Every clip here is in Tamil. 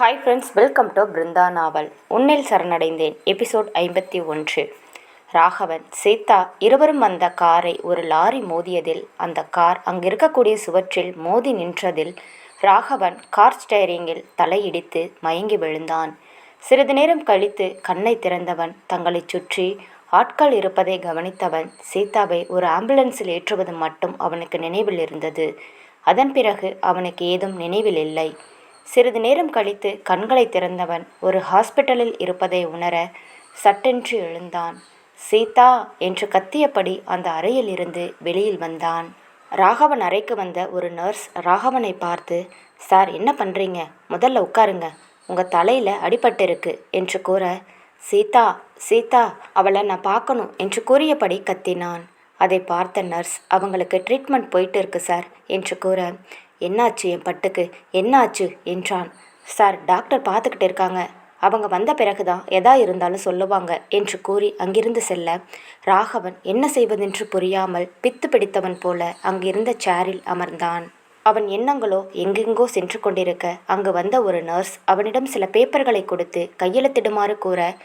Hi friends welcome to Brindha நாவல் உன்னில் சரணடைந்தேன். எபிசோட் ஐம்பத்தி ஒன்று. ராகவன் சீதா இருவரும் வந்த காரை ஒரு லாரி மோதியதில் அந்த கார் அங்கு இருக்கக்கூடிய சுவற்றில் மோதி நின்றதில் ராகவன் கார் ஸ்டேரிங்கில் தலையிடித்து மயங்கி விழுந்தான். சிறிது நேரம் கழித்து கண்ணை திறந்தவன் தங்களைச் சுற்றி ஆட்கள் இருப்பதை கவனித்தவன் சீதாவை ஒரு ஆம்புலன்ஸில் ஏற்றுவது மட்டும் அவனுக்கு நினைவில் இருந்தது. அதன் பிறகு அவனுக்கு ஏதும் நினைவில் இல்லை. சிறிது நேரம் கழித்து கண்களை திறந்தவன் ஒரு ஹாஸ்பிட்டலில் இருப்பதை உணர சட்டென்று எழுந்தான். சீதா என்று கத்தியபடி அந்த அறையில் இருந்து வெளியில் வந்தான். ராகவன் அறைக்கு வந்த ஒரு நர்ஸ் ராகவனை பார்த்து சார் என்ன பண்ணுறீங்க முதல்ல உட்காருங்க. உங்கள் தலையில் அடிபட்டிருக்கு என்று கூற சீதா சீதா அவளை நான் பார்க்கணும் என்று கூறியபடி கத்தினான். அதை பார்த்த நர்ஸ் அவங்களுக்கு ட்ரீட்மெண்ட் போயிட்டு இருக்கு சார் என்று கூற என்னாச்சு என் பட்டுக்கு? என்னாச்சு? என்றான். சார் டாக்டர் பார்த்துக்கிட்டு இருக்காங்க. அவங்க வந்த பிறகுதான் எதா இருந்தாலும் சொல்லுவாங்க என்று கூறி அங்கிருந்து செல்ல. ராகவன் என்ன செய்வதென்று புரியாமல் பித்து பிடித்தவன் போல அங்கிருந்த சேரில் அமர்ந்தான். அவன் எண்ணங்களோ எங்கெங்கோ சென்று கொண்டிருக்க அங்கு வந்த ஒரு நர்ஸ் அவனிடம் சில பேப்பர்களை கொடுத்து கையெழுத்திடுமாறு கூற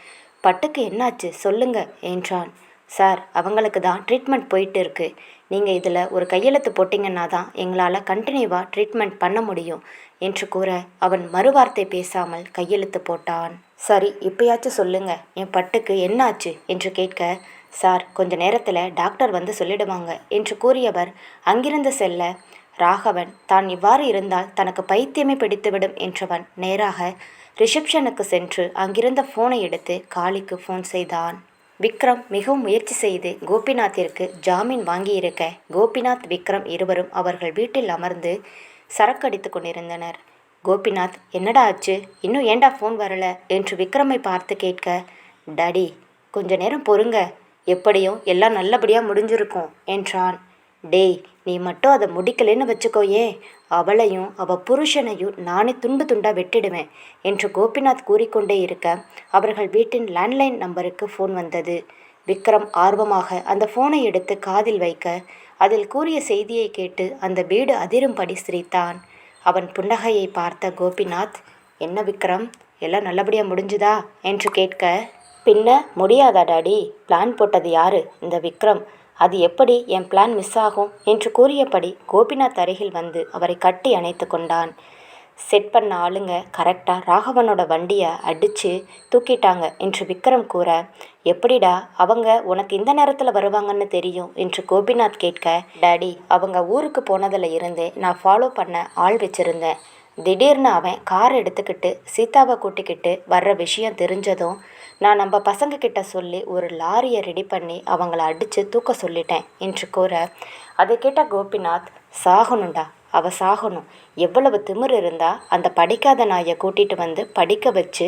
பட்டுக்கு என்னாச்சு? சொல்லுங்க என்றான். சார் அவங்களுக்கு தான் ட்ரீட்மெண்ட் போயிட்டு இருக்கு. நீங்கள் இதில் ஒரு கையெழுத்து போட்டிங்கன்னா தான் எங்களால் கண்டினியூவாக ட்ரீட்மெண்ட் பண்ண முடியும் என்று கூற அவன் மறுவார்த்தை பேசாமல் கையெழுத்து போட்டான். சரி இப்பயாச்சும் சொல்லுங்க. என் பட்டுக்கு என்னாச்சு? என்று கேட்க சார் கொஞ்ச நேரத்தில் டாக்டர் வந்து சொல்லிடுவாங்க என்று கூறியவர் அங்கிருந்து செல்ல. ராகவன் தான் இவ்வாறு இருந்தால் தனக்கு பைத்தியமே பிடித்துவிடும் என்றவன் நேராக ரிசப்ஷனுக்கு சென்று அங்கிருந்த ஃபோனை எடுத்து காளிக்கு ஃபோன் செய்தான். விக்ரம் மிகவும் முயற்சி செய்து கோபிநாத்திற்கு ஜாமீன் வாங்கியிருக்க கோபிநாத் விக்ரம் இருவரும் அவர்கள் வீட்டில் அமர்ந்து சரக்கடித்து கொண்டிருந்தனர். கோபிநாத் என்னடா ஆச்சு? இன்னும் ஏண்டா ஃபோன் வரல? என்று விக்ரமை பார்த்து கேட்க டாடி கொஞ்ச நேரம் பொறுங்க. எப்படியும் எல்லாம் நல்லபடியாக முடிஞ்சிருக்கும் என்றான். டேய் நீ மட்டும் அதை முடிக்கலைன்னு வச்சுக்கோயே. அவளையும் அவ புருஷனையும் நானே துண்டு துண்டா வெட்டிடுவேன் என்று கோபிநாத் கூறிக்கொண்டே இருக்க அவர்கள் வீட்டின் லேண்ட்லைன் நம்பருக்கு ஃபோன் வந்தது. விக்ரம் ஆர்வமாக அந்த ஃபோனை எடுத்து காதில் வைக்க அதில் கூறிய செய்தியை கேட்டு அந்த வீடு அதிரும்படி சிரித்தான். அவன் புன்னகையை பார்த்த கோபிநாத் என்ன விக்ரம்? எல்லாம் நல்லபடியாக முடிஞ்சுதா? என்று கேட்க பின்ன முடியாதா டாடி? பிளான் போட்டது யாரு? இந்த விக்ரம். அது எப்படி என் பிளான் மிஸ் ஆகும் என்று கூறியபடி கோபிநாத் அருகில் வந்து அவரை கட்டி அணைத்து கொண்டான். செட் பண்ண ஆளுங்க கரெக்டாக ராகவனோட வண்டியை அடித்து தூக்கிட்டாங்க என்று விக்ரம் கூற எப்படிடா அவங்க உனக்கு இந்த நேரத்தில் வருவாங்கன்னு தெரியும் என்று கோபிநாத் கேட்க டேடி அவங்க ஊருக்கு போனதில் இருந்து நான் ஃபாலோ பண்ண ஆள் வச்சுருந்தேன். திடீர்னு அவன் கார் எடுத்துக்கிட்டு சீதாவை கூட்டிக்கிட்டு வர்ற விஷயம் தெரிஞ்சதும் நான் நம்ம பசங்கக்கிட்ட சொல்லி ஒரு லாரியை ரெடி பண்ணி அவங்கள அடித்து தூக்க சொல்லிட்டேன் என்று கூற அதை கேட்ட கோபிநாத் சாகணும்டா அவ சாகணும். எவ்வளவு திமிர் இருந்தால் அந்த படிக்காத நாயை கூட்டிகிட்டு வந்து படிக்க வச்சு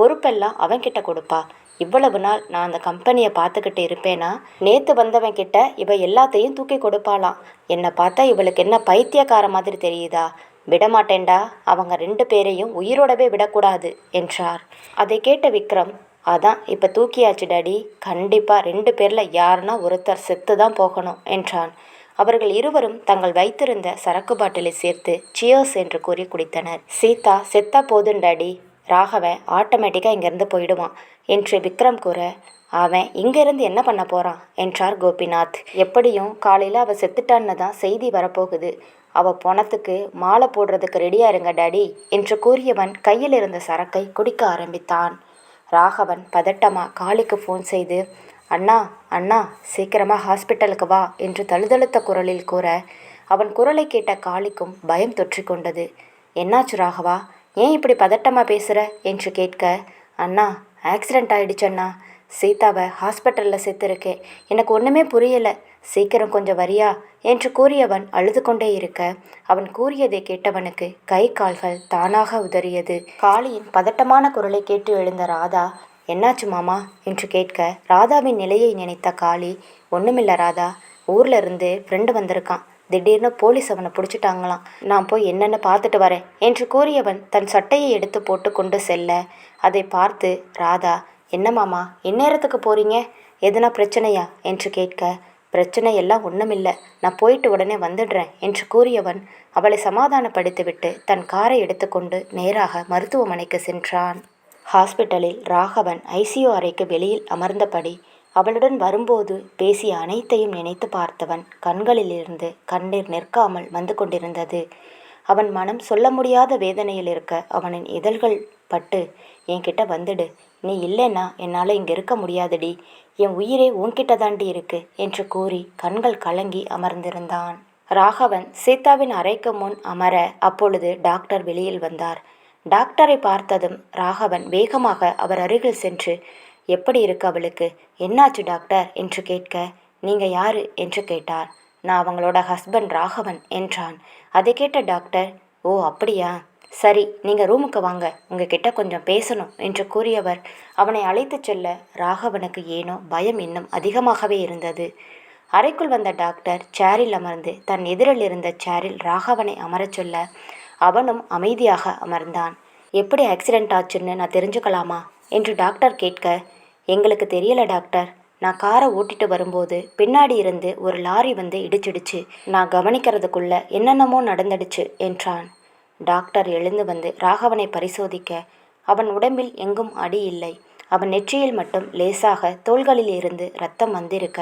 பொறுப்பெல்லாம் அவன்கிட்ட கொடுப்பா. இவ்வளவு நாள் நான் அந்த கம்பெனியை பார்த்துக்கிட்டு இருப்பேனா? நேற்று வந்தவன் கிட்ட இவ எல்லாத்தையும் தூக்கி கொடுப்பாளாம். என்னை பார்த்தா இவளுக்கு என்ன பைத்தியக்கார மாதிரி தெரியுதா? விடமாட்டேன்டா அவங்க ரெண்டு பேரையும் உயிரோடவே விடக்கூடாது என்றார். அதை கேட்ட விக்ரம் அதான் இப்போ தூக்கியாச்சு டாடி. கண்டிப்பாக ரெண்டு பேரில் யாருன்னா ஒருத்தர் செத்து தான் போகணும் என்றான். அவர்கள் இருவரும் தங்கள் வைத்திருந்த சரக்கு பாட்டிலை சேர்த்து சியர்ஸ் என்று கூறி குடித்தனர். சீதா செத்தா போதும் டாடி. ராகவன் ஆட்டோமேட்டிக்காக இங்கேருந்து போயிடுவான் என்று விக்ரம் கூற அவன் இங்கேருந்து என்ன பண்ண போகிறான் என்றார் கோபிநாத். எப்படியும் காலையில் அவள் செத்துட்டான்னு தான் செய்தி வரப்போகுது. அவள் போனத்துக்கு மாலை போடுறதுக்கு ரெடியாக இருங்க டாடி என்று கூறியவன் கையில் இருந்த சரக்கை குடிக்க ஆரம்பித்தான். ராகவன் பதட்டமா காளிக்கு ஃபோன் செய்து அண்ணா அண்ணா சீக்கிரமாக ஹாஸ்பிட்டலுக்கு வா என்று தழுதழுத்த குரலில் கூற அவன் குரலை கேட்ட காளிக்கும் பயம் தொற்றிக்கொண்டது என்னாச்சு ராகவா? ஏன் இப்படி பதட்டமா பேசுகிற என்று கேட்க அண்ணா ஆக்சிடென்ட் ஆயிடுச்சு அண்ணா. சீதாவை ஹாஸ்பிட்டலில் சேர்த்துருக்கேன் எனக்கு ஒன்றுமே புரியலை. சீக்கிரம் கொஞ்சம் வரியா என்று கூறியவன் அழுது கொண்டே இருக்க. அவன் கூறியதை கேட்டவனுக்கு கை கால்கள் தானாக உதறியது. காளியின் பதட்டமான குரலை கேட்டு எழுந்த ராதா என்னாச்சு மாமா? என்று கேட்க ராதாவின் நிலையை நினைத்த காளி ஒன்றுமில்ல ராதா ஊர்ல இருந்து ஃப்ரெண்டு வந்திருக்கான். திடீர்னு போலீஸ் அவனை பிடிச்சிட்டாங்களாம். நான் போய் என்னென்னு பார்த்துட்டு வரேன் என்று கூறியவன் தன் சட்டையை எடுத்து போட்டு கொண்டு செல்ல. அதை பார்த்து ராதா என்ன மாமா எந்நேரத்துக்கு போறீங்க? எதுனா பிரச்சனையா? என்று கேட்க பிரச்சனை எல்லாம் ஒன்றுமில்லை நான் போயிட்டு உடனே வந்துடுறேன் என்று கூறியவன் அவளை சமாதானப்படுத்திவிட்டு தன் காரை எடுத்துக்கொண்டு நேராக மருத்துவமனைக்கு சென்றான். ஹாஸ்பிட்டலில் ராகவன் ஐசியோ அறைக்கு வெளியில் அமர்ந்தபடி அவளுடன் வரும்போது பேசிய அனைத்தையும் நினைத்து பார்த்தவன் கண்களிலிருந்து கண்ணீர் நிற்காமல் வந்து கொண்டிருந்தது. அவன் மனம் சொல்ல முடியாத வேதனையில் இருக்க அவனின் இதழ்கள் பட்டு என்கிட்ட வந்துடு நீ இல்லைன்னா என்னால் இங்கே இருக்க முடியாதுடி. என் உயிரே உன்கிட்ட தாண்டி இருக்கு என்று கூறி கண்கள் கலங்கி அமர்ந்திருந்தான். ராகவன் சீதாவின் அறைக்கு முன் அமர அப்பொழுது டாக்டர் வெளியில் வந்தார். டாக்டரை பார்த்ததும் ராகவன் வேகமாக அவர் அருகில் சென்று எப்படி இருக்கு அவளுக்கு? என்னாச்சு டாக்டர்? என்று கேட்க நீங்கள் யாரு? என்று கேட்டார். நான் அவங்களோட ஹஸ்பண்ட் ராகவன் என்றான். அதை கேட்ட டாக்டர் ஓ அப்படியா? சரி நீங்கள் ரூமுக்கு வாங்க. உங்ககிட்ட கொஞ்சம் பேசணும் என்று கூறியவர் அவனை அழைத்துச் செல்ல ராகவனுக்கு ஏனோ பயம் இன்னும் அதிகமாகவே இருந்தது. அறைக்குள் வந்த டாக்டர் சேரில் அமர்ந்து தன் எதிரில் இருந்த சேரில் ராகவனை அமரச் சொல்ல அவனும் அமைதியாக அமர்ந்தான். எப்படி ஆக்சிடென்ட் ஆச்சுன்னு நான் தெரிஞ்சுக்கலாமா? என்று டாக்டர் கேட்க எங்களுக்கு தெரியல டாக்டர். நான் காரை ஓட்டிட்டு வரும்போது பின்னாடி இருந்து ஒரு லாரி வந்து இடிச்சிடுச்சு. நான் கவனிக்கிறதுக்குள்ள என்னென்னமோ நடந்துடுச்சு என்றான். டாக்டர் எழுந்து வந்து ராகவனை பரிசோதிக்க அவன் உடம்பில் எங்கும் அடி இல்லை. அவன் நெற்றியில் மட்டும் லேசாக தோள்களில் இருந்து ரத்தம் வந்திருக்க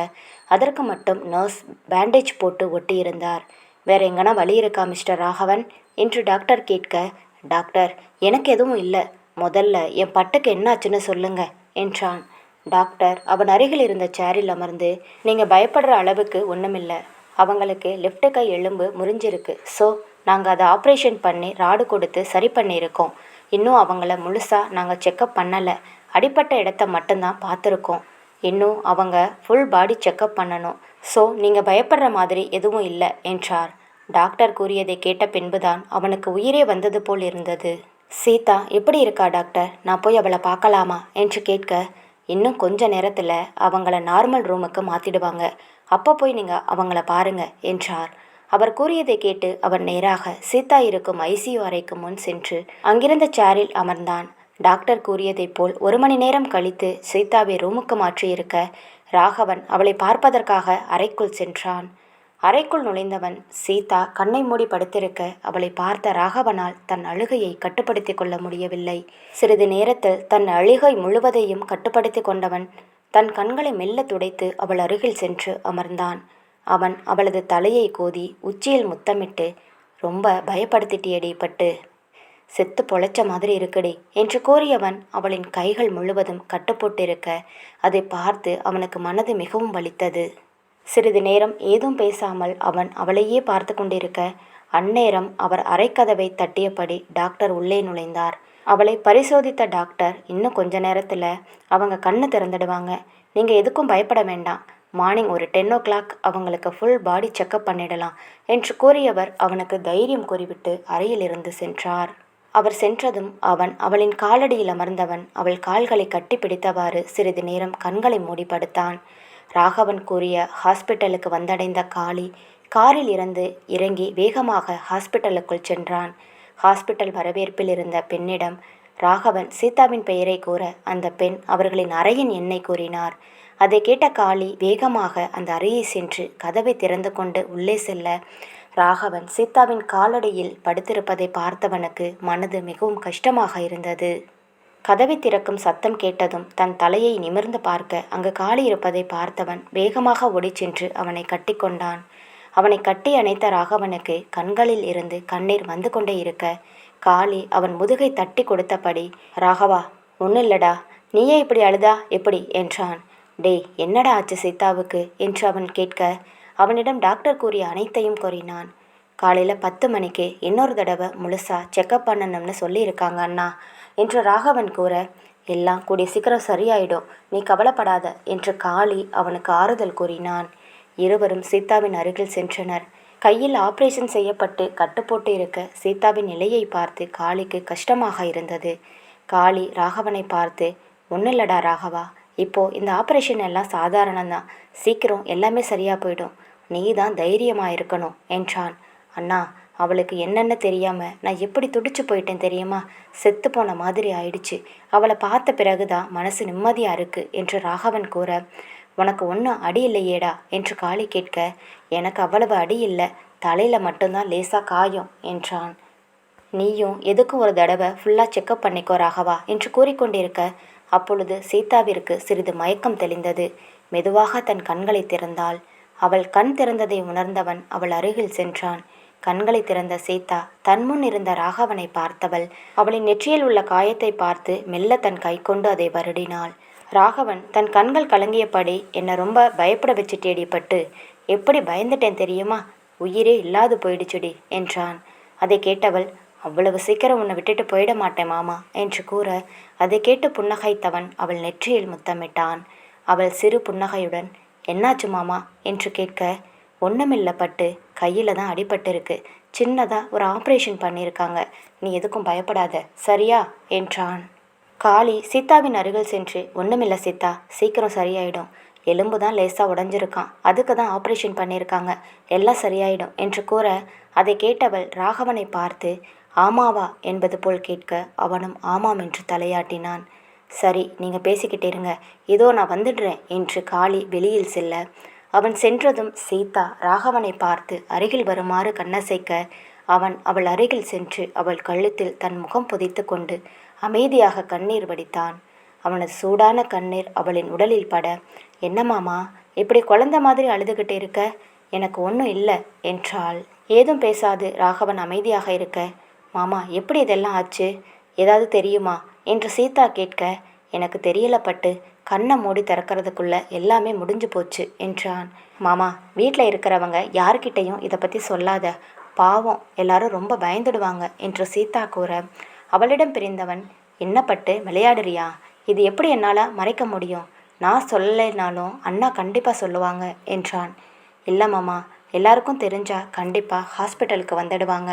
அதற்கு மட்டும் நர்ஸ் பேண்டேஜ் போட்டு ஒட்டியிருந்தார். வேற எங்கனா வழி இருக்கா மிஸ்டர் ராகவன்? என்று டாக்டர் கேட்க டாக்டர் எனக்கு எதுவும் இல்லை. முதல்ல என் பட்டுக்கு என்னாச்சுன்னு சொல்லுங்க என்றான். டாக்டர் அவன் அருகில் இருந்த சேரில் அமர்ந்து நீங்கள் பயப்படுற அளவுக்கு ஒன்றுமில்லை அவங்களுக்கு லெஃப்ட் கை எலும்பு முறிஞ்சிருக்கு. ஸோ நாங்கள் அதை ஆப்ரேஷன் பண்ணி ராடு கொடுத்து சரி பண்ணியிருக்கோம். இன்னும் அவங்கள முழுசாக நாங்கள் செக்கப் பண்ணலை. அடிப்பட்ட இடத்த மட்டும்தான் பார்த்துருக்கோம். இன்னும் அவங்க ஃபுல் பாடி செக்கப் பண்ணணும். ஸோ நீங்கள் பயப்படுற மாதிரி எதுவும் இல்லை என்றார். டாக்டர் கூறியதை கேட்ட பின்புதான் அவனுக்கு உயிரே வந்தது போல் இருந்தது. சீதா எப்படி இருக்கா டாக்டர் நான் போய் அவளை பார்க்கலாமா? என்று கேட்க இன்னும் கொஞ்ச நேரத்தில் அவங்கள நார்மல் ரூமுக்கு மாற்றிடுவாங்க அப்போ போய் நீங்கள் அவங்கள பாருங்க என்றார். அவர் கூறியதை கேட்டு அவன் நேராக சீதா இருக்கும் ஐசியூ அறைக்கு முன் சென்று அங்கிருந்த சேரில் அமர்ந்தான். டாக்டர் கூறியதைப் போல் ஒரு மணி நேரம் கழித்து சீதாவை ரூமுக்கு மாற்றியிருக்க ராகவன் அவளை பார்ப்பதற்காக அறைக்குள் சென்றான். அறைக்குள் நுழைந்தவன் சீதா கண்ணை மூடி படுத்திருக்க அவளை பார்த்த ராகவனால் தன் அழுகையை கட்டுப்படுத்தி கொள்ள முடியவில்லை. சிறிது நேரத்தில் தன் அழுகை முழுவதையும் கட்டுப்படுத்தி கொண்டவன் தன் கண்களை மெல்ல துடைத்து அவள் அருகில் சென்று அமர்ந்தான். அவன் அவளது தலையை கோதி உச்சியில் முத்தமிட்டு ரொம்ப பயப்படுத்திட்டியடி பட்டு. செத்து பொழைச்ச மாதிரி இருக்குடி என்று கூறியவன் அவளின் கைகள் முழுவதும் கட்டுப்போட்டிருக்க அதை பார்த்து அவனுக்கு மனது மிகவும் வலித்தது. சிறிது நேரம் ஏதும் பேசாமல் அவன் அவளையே பார்த்து கொண்டிருக்க அந்நேரம் அவர் அரைக்கதவை தட்டியபடி டாக்டர் உள்ளே நுழைந்தார். அவளை பரிசோதித்த டாக்டர் இன்னும் கொஞ்ச நேரத்தில் அவங்க கண்ணு திறந்துடுவாங்க. நீங்கள் எதுக்கும் பயப்பட வேண்டாம். மார்னிங் ஒரு டென் ஓ கிளாக் அவங்களுக்கு ஃபுல் பாடி செக்கப் பண்ணிடலாம் என்று கூறியவர் அவனுக்கு தைரியம் கூறிவிட்டு அறையிலிருந்து சென்றார். அவர் சென்றதும் அவன் அவளின் காலடியில் அமர்ந்தவன் அவள் கால்களை கட்டி பிடித்தவாறு சிறிது நேரம் கண்களை மூடி படுத்தான். ராகவன் கூறிய ஹாஸ்பிட்டலுக்கு வந்தடைந்த காளி காரில் இருந்து இறங்கி வேகமாக ஹாஸ்பிட்டலுக்குள் சென்றான். ஹாஸ்பிட்டல் வரவேற்பில் இருந்த பெண்ணிடம் ராகவன் சீதாவின் பெயரை கூற அந்த பெண் அவர்களின் அறையின் எண்ணை கூறினார். அதை கேட்ட காளி வேகமாக அந்த அறையை சென்று கதவை திறந்து கொண்டு உள்ளே செல்ல. ராகவன் சீதாவின் காலடியில் படுத்திருப்பதை பார்த்தவனுக்கு மனது மிகவும் கஷ்டமாக இருந்தது. கதவை திறக்கும் சத்தம் கேட்டதும் தன் தலையை நிமிர்ந்து பார்க்க அங்கு காளி இருப்பதை பார்த்தவன் வேகமாக ஓடிச் சென்று அவனை கட்டிக்கொண்டான் அவனை கட்டி அணைத்த ராகவனுக்கு கண்களில் இருந்து கண்ணீர் வந்து கொண்டே இருக்க. காளி அவன் முதுகை தட்டி கொடுத்தபடி ராகவா ஒன்றும் இல்லடா நீயே இப்படி அழுதா எப்படி? என்றான். டேய் என்னடா ஆச்சு சீதாவுக்கு என்று அவன் கேட்க அவனிடம் டாக்டர் கூறிய அனைத்தையும் கூறினான் காலையில் பத்து மணிக்கு இன்னொரு தடவை முழுசாக செக்கப் பண்ணணும்னு சொல்லியிருக்காங்க அண்ணா என்று ராகவன் கூற எல்லாம் கூடிய சீக்கிரம் சரியாயிடும் நீ கவலைப்படாத என்று காளி அவனுக்கு ஆறுதல் கூறினான். இருவரும் சீதாவின் அருகில் சென்றனர். கையில் ஆபரேஷன் செய்யப்பட்டு கட்டுப்போட்டு இருக்க சீதாவின் நிலையை பார்த்து காளிக்கு கஷ்டமாக இருந்தது. காளி ராகவனை பார்த்து ஒன்றும் இல்லடா ராகவா இப்போது இந்த ஆப்ரேஷன் எல்லாம் சாதாரணம்தான். சீக்கிரம் எல்லாமே சரியாக போயிடும். நீ தான் தைரியமாக இருக்கணும் என்றான். அண்ணா அவளுக்கு என்னென்ன தெரியாமல் நான் எப்படி துடிச்சு போயிட்டேன் தெரியுமா? செத்து போன மாதிரி ஆயிடுச்சு. அவளை பார்த்த பிறகுதான் மனசு நிம்மதியாக இருக்குது என்று ராகவன் கூற உனக்கு ஒன்றும் அடி இல்லையேடா? என்று காளி கேட்க எனக்கு அவ்வளவு அடி இல்லை. தலையில் மட்டும்தான் லேசாக காயம் என்றான். நீயும் எதுக்கும் ஒரு தடவை ஃபுல்லாக செக்கப் பண்ணிக்கோ ராகவா என்று கூறிக்கொண்டிருக்க அப்பொழுது சீதாவிற்கு சிறிது மயக்கம் தெளிந்தது. மெதுவாக தன் கண்களை திறந்தாள். அவள் கண் திறந்ததை உணர்ந்தவன் அவள் அருகில் சென்றான். கண்களை திறந்த சீதா தன்முன் இருந்த ராகவனை பார்த்தவள் அவளின் நெற்றியில் உள்ள காயத்தை பார்த்து மெல்ல தன் கை கொண்டு அதை வருடினாள். ராகவன் தன் கண்கள் கலங்கியபடி என்னை ரொம்ப பயப்பட வச்சுட்டேடி பட்டு? எப்படி பயந்துட்டேன் தெரியுமா? உயிரே இல்லாது போயிடுச்சுடி என்றான். அதை கேட்டவள் அவ்வளவு சீக்கிரம் உன்னை விட்டுட்டு போயிட மாட்டேன் மாமா என்று கூற அதை கேட்டு புன்னகைத்தவன் அவள் நெற்றியில் முத்தமிட்டான். அவள் சிறு புன்னகையுடன் என்னாச்சு மாமா? என்று கேட்க ஒன்றுமில்ல பட்டு. கையில் தான் அடிபட்டிருக்கு சின்னதாக ஒரு ஆப்ரேஷன் பண்ணியிருக்காங்க. நீ எதுக்கும் பயப்படாத. சரியா? என்றான். காளி சீதாவின் அருகில் சென்று ஒன்றுமில்ல சீதா. சீக்கிரம் சரியாயிடும். எலும்பு தான் லேசாக உடஞ்சிருக்கான். அதுக்கு தான் ஆப்ரேஷன் பண்ணியிருக்காங்க. எல்லாம் சரியாயிடும். என்று கூற அதை கேட்டவள் ராகவனை பார்த்து ஆமாவா என்பது போல் கேட்க அவனும் ஆமாம் என்று தலையாட்டினான். சரி நீங்கள் பேசிக்கிட்டே இருங்க. இதோ நான் வந்துடுறேன் என்று காளி வெளியில் செல்ல. அவன் சென்றதும் சீதா ராகவனை பார்த்து அருகில் வருமாறு கண்ணசைக்க அவன் அவள் அருகில் சென்று அவள் கழுத்தில் தன் முகம் புதைத்து கொண்டு அமைதியாக கண்ணீர் வடித்தான். அவனது சூடான கண்ணீர் அவளின் உடலில் பட என்ன மாமா இப்படி குழந்த மாதிரி அழுதுகிட்டு இருக்க? எனக்கு ஒன்றும் இல்லை என்றாள். ஏதும் பேசாது ராகவன் அமைதியாக இருக்க. மாமா எப்படி இதெல்லாம் ஆச்சு? ஏதாவது தெரியுமா? என்று சீதா கேட்க எனக்கு தெரியல பட்டு கண்ணை மூடி திறக்கிறதுக்குள்ள எல்லாமே முடிஞ்சு போச்சு என்றான். மாமா வீட்டில் இருக்கிறவங்க யார்கிட்டையும் இதை பற்றி சொல்லாத. பாவம் எல்லாரும் ரொம்ப பயந்துடுவாங்க என்று சீதா கூற. அவளிடம் பிரிந்தவன் என்ன பட்டு விளையாடுறியா? இது எப்படி என்னால் மறைக்க முடியும்? நான் சொல்லலைனாலும் அண்ணா கண்டிப்பாக சொல்லுவாங்க என்றான். இல்லை மாமா எல்லாருக்கும் தெரிஞ்சா கண்டிப்பாக ஹாஸ்பிட்டலுக்கு வந்துடுவாங்க.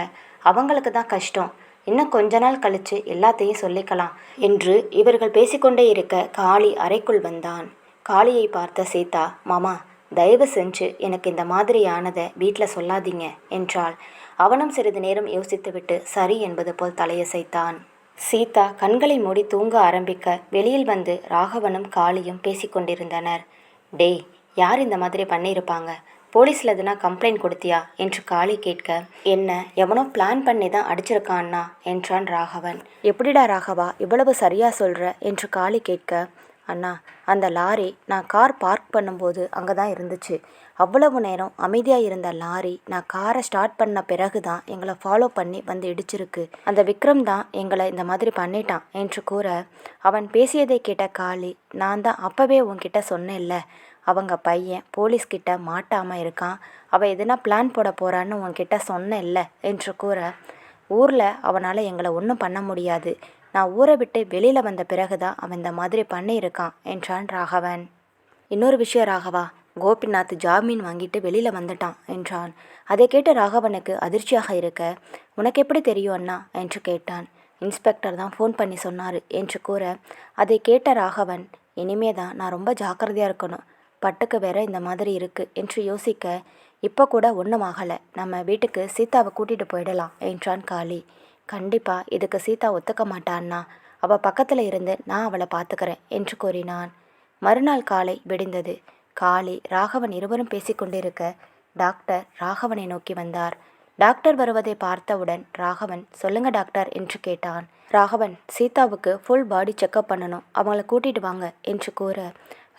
அவங்களுக்கு தான் கஷ்டம். இன்னும் கொஞ்ச நாள் கழித்து எல்லாத்தையும் சொல்லிக்கலாம் என்று இவர்கள் பேசிக்கொண்டே இருக்க காளி அறைக்குள் வந்தான். காளியை பார்த்த சீதா மாமா தயவு செஞ்சு எனக்கு இந்த மாதிரியானதை வீட்டில் சொல்லாதீங்க என்றாள். அவனும் சிறிது நேரம் யோசித்துவிட்டு சரி என்பது போல் தலையசைத்தான். சீதா கண்களை மூடி தூங்க ஆரம்பிக்க வெளியில் வந்து ராகவனும் காளியும் பேசிக்கொண்டிருந்தனர். டேய் யார் இந்த மாதிரி பண்ணியிருப்பாங்க? போலீஸில் எதுனா கம்ப்ளைண்ட் கொடுத்தியா? என்று காளி கேட்க என்ன எவனோ பிளான் பண்ணி தான் அடிச்சிருக்கான்னா? என்றான் ராகவன். எப்படிடா ராகவா இவ்வளவு சரியாக சொல்கிற என்று காளி கேட்க அண்ணா அந்த லாரி நான் கார் பார்க் பண்ணும்போது அங்கே தான் இருந்துச்சு. அவ்வளவு நேரம் அமைதியாக இருந்த லாரி நான் காரை ஸ்டார்ட் பண்ண பிறகு தான் எங்களை ஃபாலோ பண்ணி வந்து இடிச்சிருக்கு. அந்த விக்ரம் தான் எங்களை இந்த மாதிரி பண்ணிட்டான். என்று கூற அவன் பேசியதை கேட்ட காளி நான் தான் அப்போவே உன்கிட்ட சொன்னேன்ல அவங்க பையன் போலீஸ்கிட்ட மாட்டாமல் இருக்கான். அவள் எதுனா பிளான் போட போகிறான்னு உன்கிட்ட சொன்னேன்ல என்று கூற ஊரில் அவனால் எங்களை ஒன்றும் பண்ண முடியாது. நான் ஊரை விட்டு வெளியில் வந்த பிறகு தான் அவன் இந்த மாதிரி பண்ணியிருக்கான் என்றான் ராகவன். இன்னொரு விஷயம் ராகவா கோபிநாத் ஜாமீன் வாங்கிட்டு வெளியில் வந்துட்டான் என்றான். அதை கேட்ட ராகவனுக்கு அதிர்ச்சியாக இருக்க உனக்கு எப்படி தெரியும் அண்ணா? என்று கேட்டான். இன்ஸ்பெக்டர் தான் ஃபோன் பண்ணி சொன்னார் என்று கூற அதை கேட்ட ராகவன் இனிமே தான் நான் ரொம்ப ஜாக்கிரதையாக இருக்கணும். பட்டுக்கு வேற இந்த மாதிரி இருக்கு என்று யோசிக்க இப்போ கூட ஒன்றும் ஆகலை. நம்ம வீட்டுக்கு சீதாவை கூட்டிகிட்டு போயிடலாம் என்றான் காளி. கண்டிப்பாக இதுக்கு சீதா ஒத்துக்க மாட்டான்னா அவள் பக்கத்தில் இருந்து நான் அவளை பார்த்துக்கிறேன் என்று கூறினான். மறுநாள் காலை விடிந்தது. காளி ராகவன் இருவரும் பேசிக்கொண்டிருக்க டாக்டர் ராகவனை நோக்கி வந்தார். டாக்டர் வருவதை பார்த்தவுடன் ராகவன் சொல்லுங்க டாக்டர் என்று கேட்டான். ராகவன் சீதாவுக்கு ஃபுல் பாடி செக்கப் பண்ணணும். அவங்கள கூட்டிட்டு வாங்க என்று கூற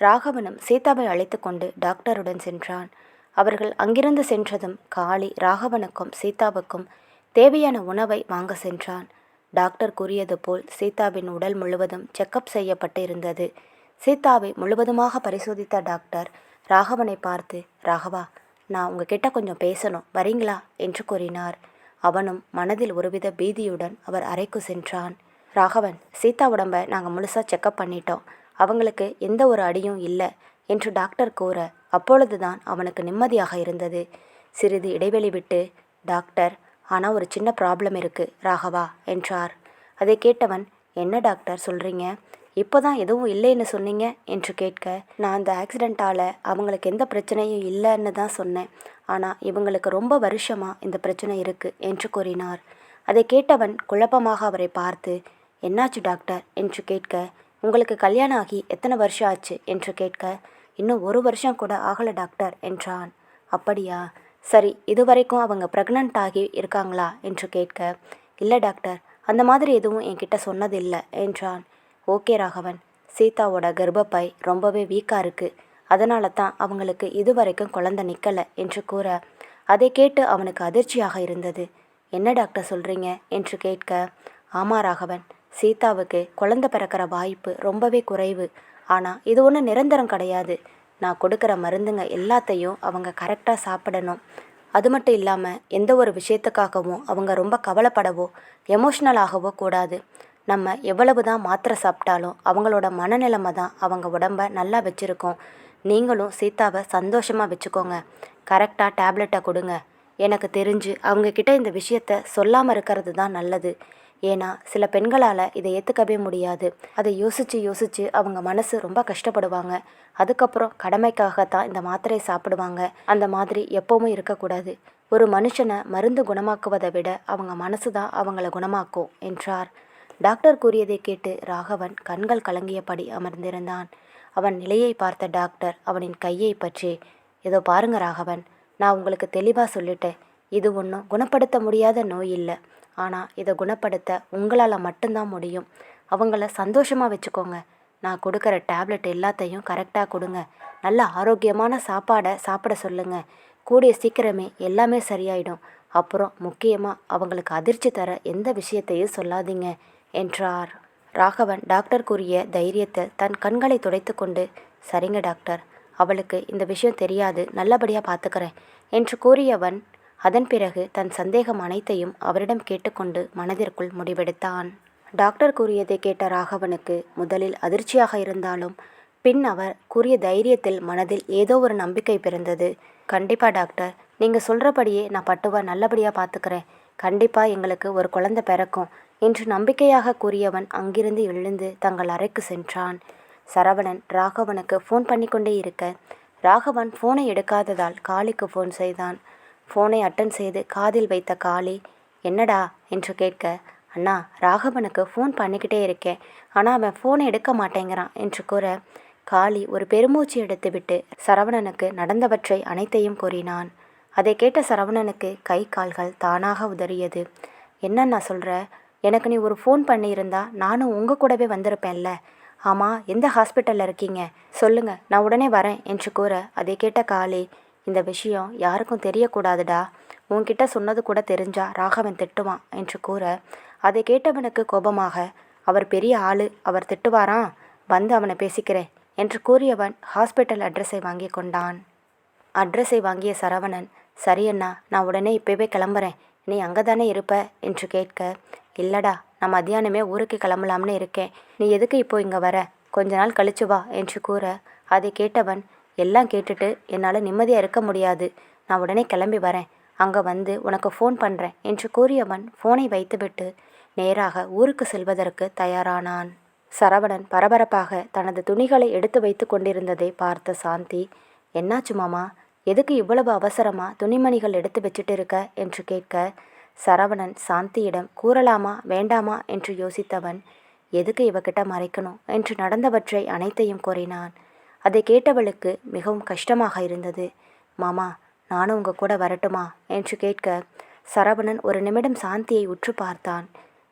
ராகவனும் சீதாவை அழைத்து கொண்டு டாக்டருடன் சென்றான். அவர்கள் அங்கிருந்து சென்றதும் காளி ராகவனுக்கும் சீதாவுக்கும் தேவையான உணவை வாங்க சென்றான். டாக்டர் கூறியது போல் சீதாவின் உடல் முழுவதும் செக்கப் செய்யப்பட்டு இருந்தது சீதாவை முழுவதுமாக பரிசோதித்த டாக்டர் ராகவனை பார்த்து ராகவா நான் உங்ககிட்ட கொஞ்சம் பேசணும் வரீங்களா? என்று கூறினார். அவனும் மனதில் ஒருவித பீதியுடன் அவர் அறைக்கு சென்றான். ராகவன் சீதா உடம்பை நாங்கள் முழுசாக செக்கப் பண்ணிட்டோம். அவங்களுக்கு எந்த ஒரு அடியும் இல்லை என்று டாக்டர் கூற அப்பொழுதுதான் அவனுக்கு நிம்மதியாக இருந்தது. சிறிது இடைவெளி விட்டு டாக்டர் ஆனால் ஒரு சின்ன ப்ராப்ளம் இருக்குது ராகவா என்றார். அதை கேட்டவன் என்ன டாக்டர் சொல்கிறீங்க இப்போ தான் எதுவும் இல்லைன்னு சொன்னீங்க? என்று கேட்க நான் அந்த ஆக்சிடெண்ட்டால் அவங்களுக்கு எந்த பிரச்சனையும் இல்லைன்னு தான் சொன்னேன். ஆனால் இவங்களுக்கு ரொம்ப வருஷமாக இந்த பிரச்சனை இருக்குது என்று கூறினார். அதை கேட்டவன் குழப்பமாக அவரை பார்த்து என்னாச்சு டாக்டர்? என்று கேட்க உங்களுக்கு கல்யாணம் ஆகி எத்தனை வருஷம் ஆச்சு? என்று கேட்க இன்னும் ஒரு வருஷம் கூட ஆகலை டாக்டர் என்றான். அப்படியா? சரி இதுவரைக்கும் அவங்க ப்ரெக்னென்ட் ஆகி இருக்காங்களா? என்று கேட்க இல்லை டாக்டர். அந்த மாதிரி எதுவும் என்கிட்ட சொன்னதில்லை என்றான். ஓகே ராகவன். சீதாவோட கர்ப்பப்பை ரொம்பவே வீக்காக இருக்குது அதனால தான் அவங்களுக்கு இதுவரைக்கும் குழந்தை நிற்கலை என்று கூற அதை கேட்டு அவனுக்கு அதிர்ச்சியாக இருந்தது. என்ன டாக்டர் சொல்கிறீங்க என்று கேட்க ஆமா ராகவன். சீதாவுக்கு குழந்தை பிறக்கிற வாய்ப்பு ரொம்பவே குறைவு. ஆனால் இது ஒன்றும் நிரந்தரம் கிடையாது. நான் கொடுக்குற மருந்துங்க எல்லாத்தையும் அவங்க கரெக்டாக சாப்பிடணும். அது மட்டும் இல்லாமல் எந்த ஒரு விஷயத்துக்காகவும் அவங்க ரொம்ப கவலைப்படவோ எமோஷ்னலாகவோ கூடாது. நம்ம எவ்வளவு தான் மாத்திரை சாப்பிட்டாலும் அவங்களோட மனநிலைமை தான் அவங்க உடம்ப நல்லா வச்சுருக்கோம். நீங்களும் சீதாவை சந்தோஷமாக வச்சுக்கோங்க. கரெக்டாக டேப்லெட்டை கொடுங்க. எனக்கு தெரிஞ்சு அவங்கக்கிட்ட இந்த விஷயத்த சொல்லாமல் இருக்கிறது தான் நல்லது. ஏன்னா சில பெண்களால் இதை ஏற்றுக்கவே முடியாது. அதை யோசித்து யோசித்து அவங்க மனசு ரொம்ப கஷ்டப்படுவாங்க. அதுக்கப்புறம் கடமைக்காகத்தான் இந்த மாத்திரையை சாப்பிடுவாங்க. அந்த மாதிரி எப்போவும் இருக்கக்கூடாது. ஒரு மனுஷனை மருந்து குணமாக்குவதை விட அவங்க மனசு தான் அவங்கள குணமாக்கும் என்றார். டாக்டர் கூறியதை கேட்டு ராகவன் கண்கள் கலங்கியபடி அமர்ந்திருந்தான். அவன் நிலையை பார்த்த டாக்டர் அவனின் கையை பற்றி ஏதோ பாருங்க ராகவன் நான் உங்களுக்கு தெளிவாக சொல்லிட்டேன். இது ஒன்றும் குணப்படுத்த முடியாத நோய் இல்லை. ஆனால் இதை குணப்படுத்த உங்களால் மட்டும்தான் முடியும். அவங்கள சந்தோஷமாக வச்சுக்கோங்க. நான் கொடுக்குற டேப்லெட் எல்லாத்தையும் கரெக்டாக கொடுங்க. நல்ல ஆரோக்கியமான சாப்பாடை சாப்பிட சொல்லுங்க. கூடிய சீக்கிரமே எல்லாமே சரியாயிடும். அப்புறம் முக்கியமாக அவங்களுக்கு அதிர்ச்சி தர எந்த விஷயத்தையும் சொல்லாதீங்க என்றார். ராகவன் டாக்டர் கூறிய தைரியத்தை தன் கண்களை துடைத்து கொண்டு சரிங்க டாக்டர் அவளுக்கு இந்த விஷயம் தெரியாது நல்லபடியாக பார்த்துக்கிறேன் என்று கூறியவன் அதன் பிறகு தன் சந்தேகம் அனைத்தையும் அவரிடம் கேட்டுக்கொண்டு மனதிற்குள் முடிவெடுத்தான். டாக்டர் கூறியதை கேட்ட ராகவனுக்கு முதலில் அதிர்ச்சியாக இருந்தாலும் பின் அவர் கூறிய தைரியத்தில் மனதில் ஏதோ ஒரு நம்பிக்கை பிறந்தது. கண்டிப்பாக டாக்டர் நீங்கள் சொல்கிறபடியே நான் பட்டுவா நல்லபடியாக பார்த்துக்கிறேன் கண்டிப்பாக எங்களுக்கு ஒரு குழந்தை பிறக்கும் என்று நம்பிக்கையாக கூறியவன் அங்கிருந்து எழுந்து தங்கள் அறைக்கு சென்றான். சரவணன் ராகவனுக்கு ஃபோன் பண்ணிக்கொண்டே இருக்க ராகவன் ஃபோனை எடுக்காததால் காளிக்கு ஃபோன் செய்தான். ஃபோனை அட்டன் செய்து காதில் வைத்த காளி என்னடா? என்று கேட்க அண்ணா ராகவனுக்கு ஃபோன் பண்ணிக்கிட்டே இருக்கேன். ஆனால் அவன் ஃபோனை எடுக்க மாட்டேங்கிறான் என்று கூற காளி ஒரு பெருமூச்சு எடுத்துவிட்டு சரவணனுக்கு நடந்தவற்றை அனைத்தையும் கூறினான். அதை கேட்ட சரவணனுக்கு கை கால்கள் தானாக உதறியது. என்னண்ணா சொல்கிற எனக்கு நீ ஒரு ஃபோன் பண்ணியிருந்தா நானும் உங்கள் கூடவே வந்திருப்பேன்ல. ஆமாம் எந்த ஹாஸ்பிட்டலில் இருக்கீங்க? சொல்லுங்கள் நான் உடனே வரேன் என்று கூற அதை கேட்ட காளி இந்த விஷயம் யாருக்கும் தெரியக்கூடாதுடா. உன்கிட்ட சொன்னது கூட தெரிஞ்சா ராகவன் திட்டுவான் என்று கூற அதை கேட்டவனுக்கு கோபமாக அவர் பெரிய ஆளு அவர் திட்டுவாராம் வந்து அவனை பேசிக்கிறேன் என்று கூறியவன் ஹாஸ்பிட்டல் அட்ரஸை வாங்கி கொண்டான். அட்ரஸை வாங்கிய சரவணன் சரியண்ணா நான் உடனே இப்போவே கிளம்புறேன். நீ அங்கே தானே இருப்ப? என்று கேட்க இல்லடா நான் மத்தியானமே ஊருக்கு கிளம்பலாம்னு இருக்கேன். நீ எதுக்கு இப்போ இங்கே வர? கொஞ்ச நாள் கழிச்சு வா என்று கூற அதை கேட்டவன் எல்லாம் கேட்டுட்டு என்னால் நிம்மதியாக இருக்க முடியாது. நான் உடனே கிளம்பி வரேன். அங்கே வந்து உனக்கு ஃபோன் பண்ணுறேன் என்று கூறியவன் ஃபோனை வைத்துவிட்டு நேராக ஊருக்கு செல்வதற்கு தயாரானான். சரவணன் பரபரப்பாக தனது துணிகளை எடுத்து வைத்து கொண்டிருந்ததை பார்த்த சாந்தி என்னாச்சு மாமா? எதுக்கு இவ்வளவு அவசரமா துணிமணிகள் எடுத்து வச்சுட்டு இருக்க? என்று கேட்க சரவணன் சாந்தியிடம் கூறலாமா? வேண்டாமா? என்று யோசித்தவன் எதுக்கு இவகிட்ட மறைக்கணும்? என்று நடந்தவற்றை அனைத்தையும் கூறினான். அதை கேட்டவளுக்கு மிகவும் கஷ்டமாக இருந்தது. மாமா நானும் உங்கள் கூட வரட்டுமா? என்று கேட்க சரவணன் ஒரு நிமிடம் சாந்தியை உற்று பார்த்தான்.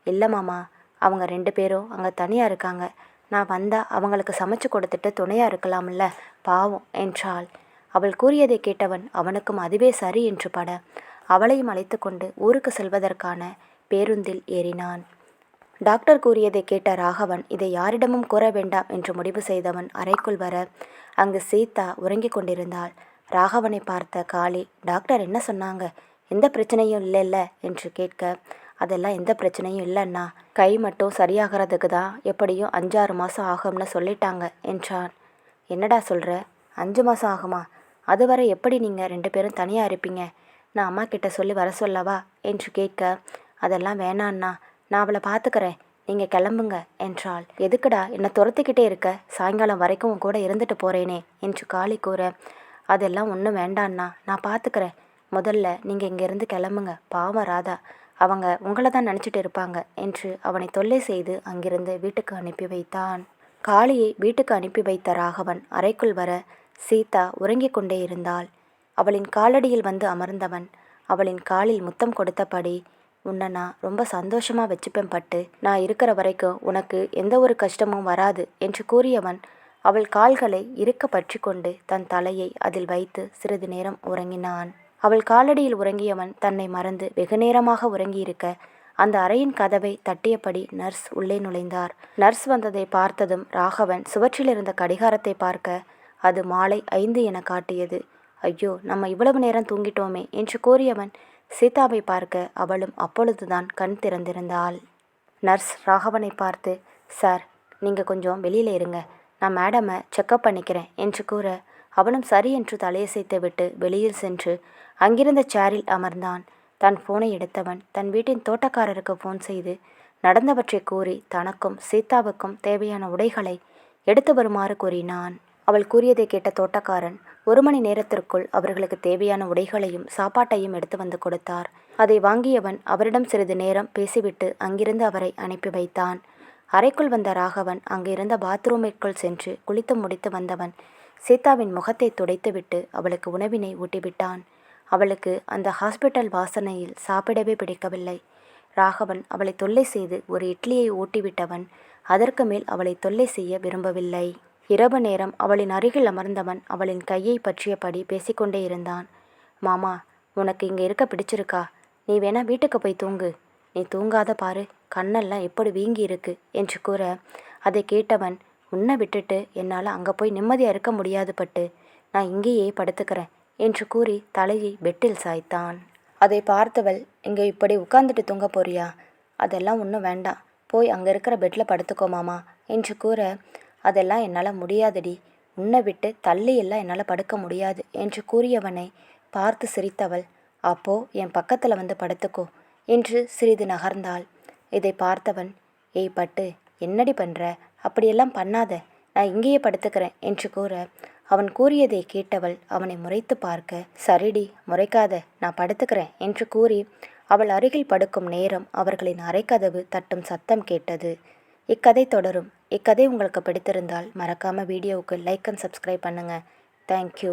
இல்லை மாமா அவங்க ரெண்டு பேரும் அங்கே தனியாக இருக்காங்க. நான் வந்தால் அவங்களுக்கு சமைச்சு கொடுத்துட்டு துணையாக இருக்கலாம்ல பாவம் என்றாள். அவள் கூறியதை கேட்டவன் அவனுக்கும் அதுவே சரி என்று பட அவளையும் அழைத்து கொண்டு ஊருக்கு செல்வதற்கான பேருந்தில் ஏறினான். டாக்டர் கூறியதை கேட்ட ராகவன் இதை யாரிடமும் கூற வேண்டாம் என்று முடிவு செய்தவன் அறைக்குள் வர அங்கு சீதா உறங்கிக் கொண்டிருந்தாள். ராகவனை பார்த்த காளி டாக்டர் என்ன சொன்னாங்க? எந்த பிரச்சனையும் இல்லைல்ல என்று கேட்க அதெல்லாம் எந்த பிரச்சனையும் இல்லைன்னா கை மட்டும் சரியாகிறதுக்கு தான் எப்படியும் அஞ்சாறு மாதம் ஆகும்னு சொல்லிட்டாங்க என்றான். என்னடா சொல்கிற அஞ்சு மாதம் ஆகுமா? அதுவரை எப்படி நீங்கள் ரெண்டு பேரும் தனியாக இருப்பீங்க? நான் அம்மா கிட்ட சொல்லி வர சொல்லவா? என்று கேட்க அதெல்லாம் வேணான்னா நான் அவளை பார்த்துக்கிறேன். நீங்கள் கிளம்புங்க என்றாள். எதுக்குடா? என்னை துரத்திக்கிட்டே இருக்க? சாயங்காலம் வரைக்கும் கூட இருந்துட்டு போகிறேனே என்று காளி கூற. அதெல்லாம் ஒன்றும் வேண்டான்னா நான் பார்த்துக்கிறேன். முதல்ல நீங்கள் இங்கேருந்து கிளம்புங்க பாவம் ராதா. அவங்க உங்களை தான் நினச்சிட்டு இருப்பாங்க என்று அவனை தொல்லை செய்து அங்கிருந்து வீட்டுக்கு அனுப்பி வைத்தான். காளியை வீட்டுக்கு அனுப்பி வைத்த ராகவன் அறைக்குள் வர சீதா உறங்கிக் கொண்டே இருந்தாள். அவளின் காலடியில் வந்து அமர்ந்தவன் அவளின் காலில் முத்தம் கொடுத்தபடி உன்னை நான் ரொம்ப சந்தோஷமாக வச்சுப்பேன் பட்டு. நான் இருக்கிற வரைக்கும் உனக்கு எந்த ஒரு கஷ்டமும் வராது என்று கூறியவன் அவள் கால்களை இறுக்க பற்றி கொண்டு தன் தலையை அதில் வைத்து சிறிது நேரம் உறங்கினான். அவள் காலடியில் உறங்கியவன் தன்னை மறந்து வெகுநேரமாக உறங்கியிருக்க அந்த அறையின் கதவை தட்டியபடி நர்ஸ் உள்ளே நுழைந்தார். நர்ஸ் வந்ததை பார்த்ததும் ராகவன் சுவற்றில் இருந்த கடிகாரத்தை பார்க்க அது மாலை ஐந்து என காட்டியது. ஐயோ நம்ம இவ்வளவு நேரம் தூங்கிட்டோமே என்று கூறியவன் சீதாவை பார்க்க அவளும் அப்பொழுதுதான் கண் திறந்திருந்தாள். நர்ஸ் ராகவனை பார்த்து சார் நீங்கள் கொஞ்சம் வெளியில் இருங்க. நான் மேடமை செக்கப் பண்ணிக்கிறேன் என்று கூற அவனும் சரி என்று தலையசைத்து விட்டு வெளியில் சென்று அங்கிருந்த சேரில் அமர்ந்தான். தன் ஃபோனை எடுத்தவன் தன் வீட்டின் தோட்டக்காரருக்கு ஃபோன் செய்து நடந்தவற்றை கூறி தனக்கும் சீதாவுக்கும் தேவையான உடைகளை எடுத்து வருமாறு கூறினான். அவள் கூறியதை கேட்ட தோட்டக்காரன் ஒரு மணி நேரத்திற்குள் அவர்களுக்கு தேவையான உடைகளையும் சாப்பாட்டையும் எடுத்து வந்து கொடுத்தார். அதை வாங்கியவன் அவரிடம் சிறிது நேரம் பேசிவிட்டு அங்கிருந்து அவரை அனுப்பி வைத்தான். அறைக்குள் வந்த ராகவன் அங்கிருந்த பாத்ரூமிற்குள் சென்று குளித்து முடித்து வந்தவன் சீதாவின் முகத்தை துடைத்துவிட்டு அவளுக்கு உணவினை ஊட்டிவிட்டான். அவளுக்கு அந்த ஹாஸ்பிட்டல் வாசனையில் சாப்பிடவே பிடிக்கவில்லை. ராகவன் அவளை தொல்லை செய்து ஒரு இட்லியை ஊட்டிவிட்டவன் அதற்கு மேல் அவளை தொல்லை செய்ய விரும்பவில்லை. இரவு நேரம் அவளின் அருகில் அமர்ந்தவன் அவளின் கையை பற்றியபடி பேசிக்கொண்டே இருந்தான். மாமா உனக்கு இங்கே இருக்க பிடிச்சிருக்கா? நீ வேணா வீட்டுக்கு போய் தூங்கு. நீ தூங்காத பாரு கண்ணெல்லாம் எப்படி வீங்கி இருக்கு? என்று கூற அதை கேட்டவன் உன்னை விட்டுட்டு என்னால் அங்கே போய் நிம்மதியாக இருக்க முடியாது பட்டு. நான் இங்கேயே படுத்துக்கிறேன் என்று கூறி தலையை பெட்டில் சாய்த்தான். அதை பார்த்தவள் இங்கே இப்படி உட்கார்ந்துட்டு தூங்க போறியா? அதெல்லாம் ஒன்றும் வேண்டாம். போய் அங்கே இருக்கிற பெட்டில் படுத்துக்கோ மாமா என்று கூற அதெல்லாம் என்னால் முடியாதடி. உன்னை விட்டு தள்ளி எல்லாம் என்னால் படுக்க முடியாது என்று கூறியவனை பார்த்து சிரித்தவள். அப்போ என் பக்கத்தில் வந்து படுத்துக்கோ என்று சிறிது நகர்ந்தாள். இதை பார்த்தவன் ஏய் பட்டு என்னடி பண்ணுற அப்படியெல்லாம் பண்ணாத. நான் இங்கேயே படுத்துக்கிறேன் என்று கூற அவன் கூறியதை கேட்டவள் அவனை முறைத்து பார்க்க சரிடி முறைக்காத நான் படுத்துக்கிறேன் என்று கூறி அவள் அருகில் படுக்கும் நேரம் அவர்களின் அரைக்கதவு தட்டும் சத்தம் கேட்டது. இக்கதை தொடரும். இக்கதை உங்களுக்கு பிடித்திருந்தால் மறக்காமல் வீடியோவுக்கு லைக் அண்ட் சப்ஸ்கிரைப் பண்ணுங்கள் தேங்க்யூ